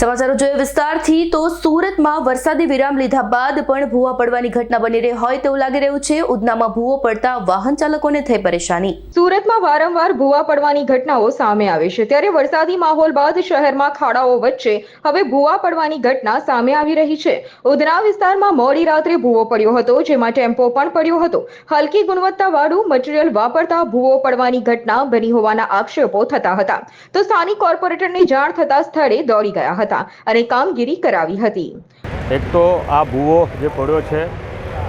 સમાચારો જોઈએ વિસ્તારથી તો સુરતમાં વરસાદી વિરામ લીધા બાદ પણ ભૂવા પડવાની ઘટના બની રહી હોય તેવું લાગી રહ્યું છે. ઉધનામાં ભૂવો પડતા વાહન ચાલકોને થઈ પરેશાની. સુરતમાં વારંવાર ભૂવા પડવાની ઘટનાઓ સામે આવે છે. ત્યારે વરસાદી માહોલ બાદ શહેરમાં ખાડાઓ વચ્ચે હવે ભૂવા પડવાની ઘટના સામે આવી રહી છે. ઉધના વિસ્તારમાં મોડી રાત્રે ભૂવો પડ્યો હતો, જેમાં ટેમ્પો પણ પડ્યો હતો. હલકી ગુણવત્તાવાળું મટીરીયલ વાપરતા ભૂવો પડવાની ઘટના બની હોવાના આક્ષેપો થતા હતા. તો સ્થાનિક કોર્પોરેટરને જાણ થતા સ્થળે દોડી ગયા હતા. અને કામગીરી કરાવી હતી. એક તો આ ભૂવો જે પડ્યો છે,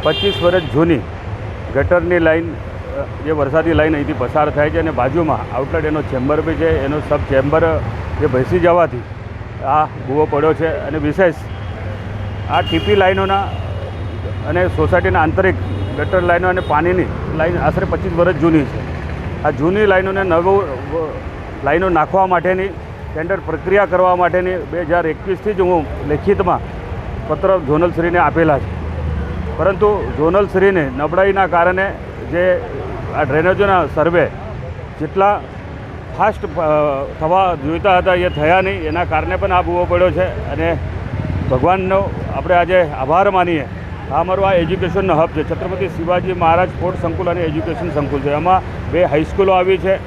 પચીસ વર્ષ જૂની ગટરની લાઈન જે વરસાદી લાઈન અહીંથી પસાર થાય છે અને બાજુમાં આઉટલેટ એનો ચેમ્બર બી છે, એનો સબ ચેમ્બર જે ભેસી જવાથી આ ભૂવો પડ્યો છે અને વિશેષ આ ટીપી લાઈનોના અને સોસાયટીના આંતરિક ગટર લાઈનો અને પાણીની લાઈન આશરે પચીસ વર્ષ જૂની છે. આ જૂની લાઈનોને નવું લાઈનો નાખવા માટેની ટેન્ડર પ્રક્રિયા કરવા માટેની બે હજાર એકવીસથી જ હું લેખિતમાં પત્ર ઝોનલશ્રીને આપેલા છે. પરંતુ ઝોનલશ્રીને નબળાઈના કારણે જે આ ડ્રેનેજોના સર્વે જેટલા ફાસ્ટ થવા જોઈતા હતા એ થયા નહીં. એના કારણે પણ આ ભૂવો પડ્યો છે અને ભગવાનનો આપણે આજે આભાર માનીએ. આ અમારું આ એજ્યુકેશનનો હબ છે. છત્રપતિ શિવાજી મહારાજ ફોર્ટ સંકુલ અને એજ્યુકેશન સંકુલ છે. એમાં બે હાઈસ્કૂલો આવી છે.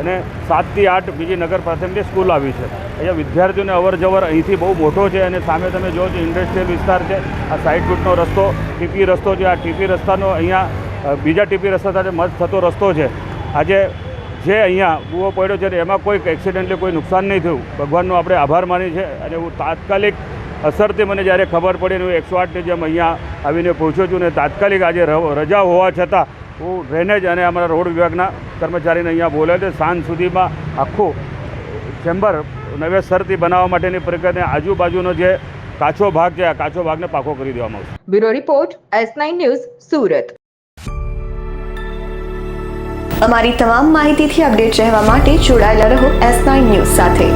અને સાતથી આઠ બીજી નગર પ્રાથમિક સ્કૂલ આવી છે. અહીંયા વિદ્યાર્થીઓને અવર જવર અહીંથી બહુ મોટો છે અને સામે તમે જો છો ઇન્ડસ્ટ્રીયલ વિસ્તાર છે. આ સાઈડ રૂટનો રસ્તો, ટીપી રસ્તો છે. આ ટીપી રસ્તાનો અહીંયા બીજા ટીપી રસ્તા સાથે મત થતો રસ્તો છે. આજે જે અહીંયા બુવો પડ્યો છે એમાં કોઈ એક્સિડન્ટલી કોઈ નુકસાન નહીં થયું. ભગવાનનો આપણે આભાર માની છે અને હું તાત્કાલિક અસરથી મને જ્યારે ખબર પડી હું એકસો આઠની જેમ અહીંયા આવીને પહોંચ્યો છું ને તાત્કાલિક આજે રજા હોવા છતાં હું ડ્રેનેજ અને અમારા રોડ વિભાગના કર્મચારીને અહીંયા બોલે છે. સાંજ સુધીમાં આખું ચેમ્બર નવેસરથી બનાવવા માટેની પ્રક્રિયાને આજુબાજુનો જે કાચો ભાગ છે આ કાચો ભાગને પાકો કરી દેવામાં આવશે. Bureau report S nine news Surat. અમારી તમામ માહિતીથી અપડેટ રહેવા માટે જોડાયેલા રહો એસ નાઇન ન્યૂઝ સાથે.